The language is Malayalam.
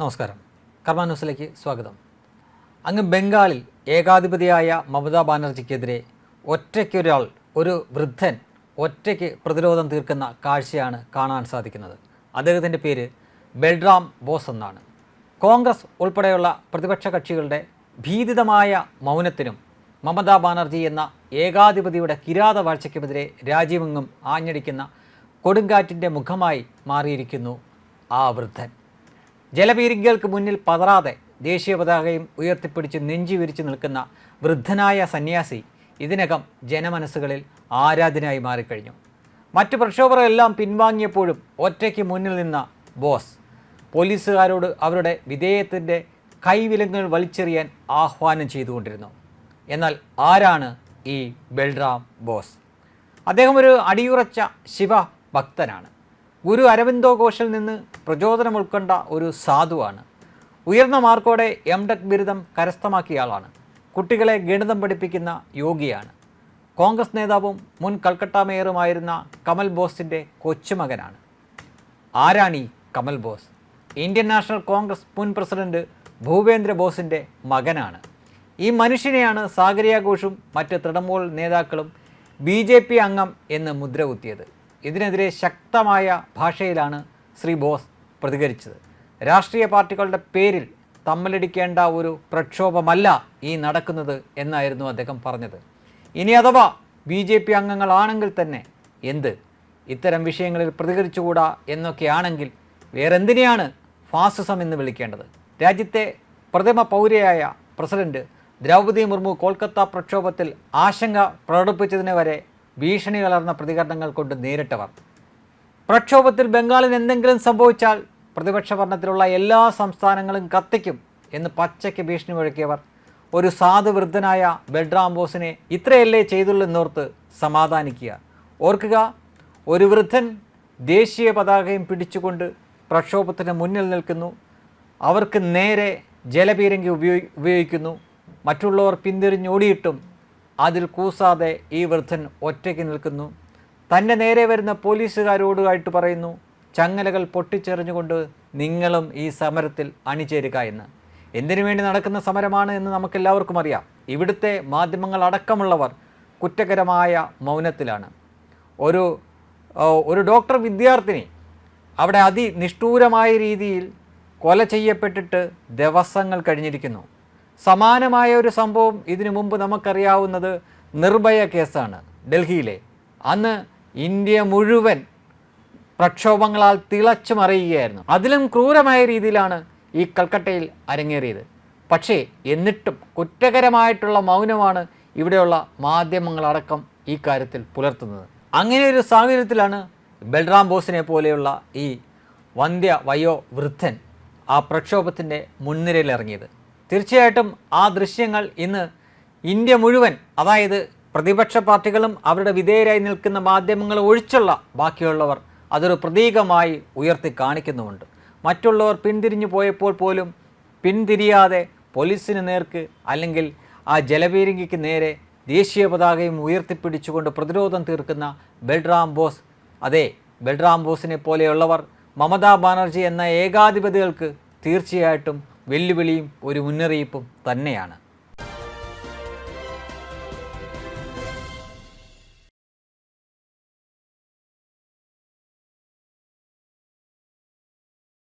നമസ്കാരം. കർമ്മ ന്യൂസിലേക്ക് സ്വാഗതം. അങ്ങ് ബംഗാളിൽ ഏകാധിപതിയായ മമതാ ബാനർജിക്കെതിരെ ഒറ്റയ്ക്കൊരാൾ ഒരു വൃദ്ധൻ ഒറ്റയ്ക്ക് പ്രതിരോധം തീർക്കുന്ന കാഴ്ചയാണ് കാണാൻ സാധിക്കുന്നത്. അദ്ദേഹത്തിന്റെ പേര് ബൽറാം ബോസ് എന്നാണ്. കോൺഗ്രസ് ഉൾപ്പെടെയുള്ള പ്രതിപക്ഷ കക്ഷികളുടെ ഭീതിതമായ മൗനത്തിനും മമതാ ബാനർജി എന്ന ഏകാധിപതിയുടെ കിരാത വാഴ്ചയ്ക്കുമെതിരെ രാജ്യമെങ്ങും ആഞ്ഞടിക്കുന്ന കൊടുങ്കാറ്റിന്റെ മുഖമായി മാറിയിരിക്കുന്നു ആ വൃദ്ധൻ. ജലപീരികൾക്ക് മുന്നിൽ പതറാതെ ദേശീയ പതാകയും ഉയർത്തിപ്പിടിച്ച് നെഞ്ചി വിരിച്ചു നിൽക്കുന്ന വൃദ്ധനായ സന്യാസി ഇതിനകം ജനമനസ്സുകളിൽ ആരാധനയായി മാറിക്കഴിഞ്ഞു. മറ്റു പ്രക്ഷോഭകരെല്ലാം പിൻവാങ്ങിയപ്പോഴും ഒറ്റയ്ക്ക് മുന്നിൽ നിന്ന ബോസ് പോലീസുകാരോട് അവരുടെ വിധേയത്തിന്റെ കൈവിലങ്ങൾ വലിച്ചെറിയാൻ ആഹ്വാനം ചെയ്തുകൊണ്ടിരുന്നു. എന്നാൽ ആരാണ് ഈ ബൽറാം ബോസ്? അദ്ദേഹം ഒരു അടിയുറച്ച ശിവഭക്തനാണ്. ഗുരു അരവിന്ദോ ഘോഷിൽ നിന്ന് പ്രചോദനം ഉൾക്കൊണ്ട ഒരു സാധുവാണ്. ഉയർന്ന മാർക്കോടെ എം. ടെക് ബിരുദം കരസ്ഥമാക്കിയ ആളാണ്. കുട്ടികളെ ഗണിതം പഠിപ്പിക്കുന്ന യോഗിയാണ്. കോൺഗ്രസ് നേതാവും മുൻ കൽക്കട്ട മേയറുമായിരുന്ന കമൽ ബോസിന്റെ കൊച്ചുമകനാണ് ആരാണി Kamal Bose? Indian National Congress മുൻ പ്രസിഡന്റ് ഭൂപേന്ദ്ര ബോസിന്റെ മകനാണ്. ഈ മനുഷ്യനെയാണ് സാഗരിയ ഘോഷും മറ്റ് തൃണമൂൽ നേതാക്കളും ബി ജെ പി അംഗം എന്ന് മുദ്ര കുത്തിയത് ഇതിനെതിരെ ശക്തമായ ഭാഷയിലാണ് ശ്രീ ബോസ് പ്രതികരിച്ചത്. രാഷ്ട്രീയ പാർട്ടികളുടെ പേരിൽ തമ്മിലടിക്കേണ്ട ഒരു പ്രക്ഷോഭമല്ല ഈ നടക്കുന്നത് എന്നായിരുന്നു അദ്ദേഹം പറഞ്ഞത്. ഇനി അഥവാ ബി ജെ പി അംഗങ്ങളാണെങ്കിൽ തന്നെ എന്ത്? ഇത്തരം വിഷയങ്ങളിൽ പ്രതികരിച്ചുകൂടാ എന്നൊക്കെയാണെങ്കിൽ വേറെന്തിനെയാണ് ഫാസിസം എന്ന് വിളിക്കേണ്ടത്? രാജ്യത്തെ പ്രഥമ പൗരയായ പ്രസിഡന്റ് ദ്രൗപദി മുർമു കൊൽക്കത്ത പ്രക്ഷോഭത്തിൽ ആശങ്ക പ്രകടിപ്പിച്ചതിന് വരെ ഭീഷണി കലർന്ന പ്രതികരണങ്ങൾ കൊണ്ട് നേരിട്ടവർ. പ്രക്ഷോഭത്തിൽ ബംഗാളിന് എന്തെങ്കിലും സംഭവിച്ചാൽ പ്രതിപക്ഷ ഭരണത്തിലുള്ള എല്ലാ സംസ്ഥാനങ്ങളും കത്തിക്കും എന്ന് പച്ചയ്ക്ക് ഭീഷണി മുഴക്കിയവർ. ഒരു സാധു വൃദ്ധനായ ബൽറാം ബോസിനെ ഇത്രയല്ലേ ചെയ്തുള്ളൂ എന്നോർത്ത് സമാധാനിക്കുക. ഓർക്കുക ഒരു വൃദ്ധൻ ദേശീയ പതാകയും പിടിച്ചുകൊണ്ട് പ്രക്ഷോഭത്തിന് മുന്നിൽ നിൽക്കുന്നു. അവർക്ക് നേരെ ജലപീരങ്കി ഉപയോഗി ഉപയോഗിക്കുന്നു. മറ്റുള്ളവർ പിന്തിരിഞ്ഞോടിയിട്ടും അതിൽ കൂസാതെ ഈ വൃദ്ധൻ ഒറ്റയ്ക്ക് നിൽക്കുന്നു. തന്റെ നേരെ വരുന്ന പോലീസുകാരോടുമായിട്ട് പറയുന്നു ചങ്ങലകൾ പൊട്ടിച്ചെറിഞ്ഞുകൊണ്ട് നിങ്ങളും ഈ സമരത്തിൽ അണിചേരുക എന്ന്. എന്തിനു വേണ്ടി നടക്കുന്ന സമരമാണ് എന്ന് നമുക്കെല്ലാവർക്കും അറിയാം. ഇവിടുത്തെ മാധ്യമങ്ങൾ അടക്കമുള്ളവർ കുറ്റകരമായ മൗനത്തിലാണ്. ഒരു ഒരു ഡോക്ടർ വിദ്യാർത്ഥിനി അവിടെ അതിനിഷ്ഠൂരമായ രീതിയിൽ കൊല ചെയ്യപ്പെട്ടിട്ട് ദിവസങ്ങൾ കഴിഞ്ഞിരിക്കുന്നു. സമാനമായ ഒരു സംഭവം ഇതിനു മുമ്പ് നമുക്കറിയാവുന്നത് നിർഭയ കേസാണ് ഡൽഹിയിലെ. അന്ന് ഇന്ത്യ മുഴുവൻ പ്രക്ഷോഭങ്ങളാൽ തിളച്ചു മറിയുകയായിരുന്നു. അതിലും ക്രൂരമായ രീതിയിലാണ് ഈ കൽക്കട്ടയിൽ അരങ്ങേറിയത്. പക്ഷേ എന്നിട്ടും കുറ്റകരമായിട്ടുള്ള മൗനമാണ് ഇവിടെയുള്ള മാധ്യമങ്ങളടക്കം ഈ കാര്യത്തിൽ പുലർത്തുന്നത്. അങ്ങനെ ഒരു സാഹചര്യത്തിലാണ് ബൽറാം ബോസിനെ പോലെയുള്ള ഈ വന്ധ്യ വയോ വൃദ്ധൻ ആ പ്രക്ഷോഭത്തിന്റെ മുൻനിരയിൽ ഇറങ്ങിയത് തീർച്ചയായിട്ടും ആ ദൃശ്യങ്ങൾ ഇന്ന് ഇന്ത്യ മുഴുവൻ അതായത് പ്രതിപക്ഷ പാർട്ടികളും അവരുടെ വിധേയരായി നിൽക്കുന്ന മാധ്യമങ്ങൾ ഒഴിച്ചുള്ള ബാക്കിയുള്ളവർ അതൊരു പ്രതീകമായി ഉയർത്തി കാണിക്കുന്നുമുണ്ട്. മറ്റുള്ളവർ പിന്തിരിഞ്ഞു പോയപ്പോൾ പോലും പിന്തിരിയാതെ പോലീസിന് നേർക്ക് അല്ലെങ്കിൽ ആ ജലപീരങ്കിക്ക് നേരെ ദേശീയ പതാകയും ഉയർത്തിപ്പിടിച്ചുകൊണ്ട് പ്രതിരോധം തീർക്കുന്ന ബൽറാം ബോസ്. അതെ ബൽറാം ബോസിനെ പോലെയുള്ളവർ മമതാ ബാനർജി എന്ന ഏകാധിപതികൾക്ക് തീർച്ചയായിട്ടും വെല്ലുവിളിയും ഒരു മുന്നറിയിപ്പും തന്നെയാണ്.